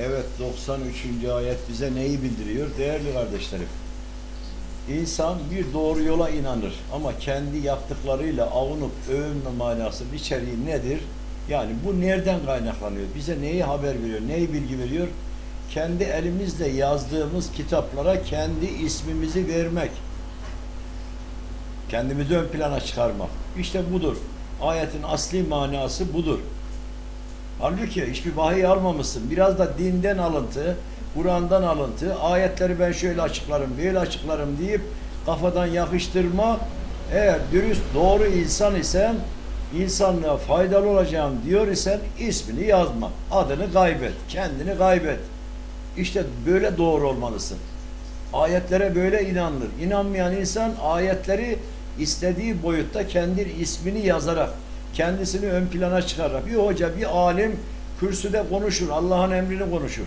Evet 93. ayet bize neyi bildiriyor? Değerli kardeşlerim. İnsan bir doğru yola inanır ama kendi yaptıklarıyla avunup övünme manasının içeriği nedir? Yani bu nereden kaynaklanıyor? Bize neyi haber veriyor? Neyi bilgi veriyor? Kendi elimizle yazdığımız kitaplara kendi ismimizi vermek. Kendimizi ön plana çıkarmak. İşte budur. Ayetin asli manası budur. Halbuki hiçbir vahiy almamışsın. Biraz da dinden alıntı, Kur'an'dan alıntı, ayetleri ben şöyle açıklarım, böyle açıklarım deyip kafadan yakıştırma. Eğer dürüst, doğru insan isen, insanlığa faydalı olacağım diyor isen ismini yazma. Adını kaybet, kendini kaybet. İşte böyle doğru olmalısın. Ayetlere böyle inanılır. İnanmayan insan ayetleri istediği boyutta kendi ismini yazarak, kendisini ön plana çıkararak, bir hoca, bir alim kürsüde konuşur, Allah'ın emrini konuşur.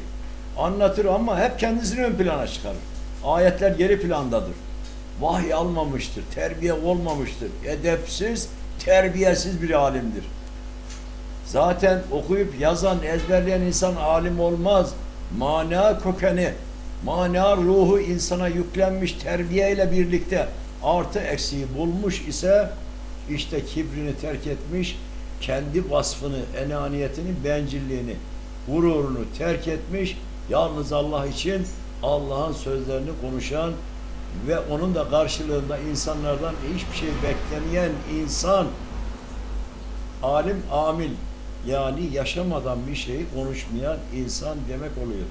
Anlatır ama hep kendisini ön plana çıkarır. Ayetler geri plandadır. Vahiy almamıştır, terbiye olmamıştır. Edepsiz, terbiyesiz bir alimdir. Zaten okuyup yazan, ezberleyen insan alim olmaz. Mana kökeni, mana ruhu insana yüklenmiş terbiyeyle birlikte artı eksiği bulmuş ise işte kibrini terk etmiş, kendi vasfını, enaniyetini, bencilliğini, gururunu terk etmiş, yalnız Allah için Allah'ın sözlerini konuşan ve onun da karşılığında insanlardan hiçbir şey beklemeyen insan alim amil yani yaşamadan bir şeyi konuşmayan insan demek oluyor.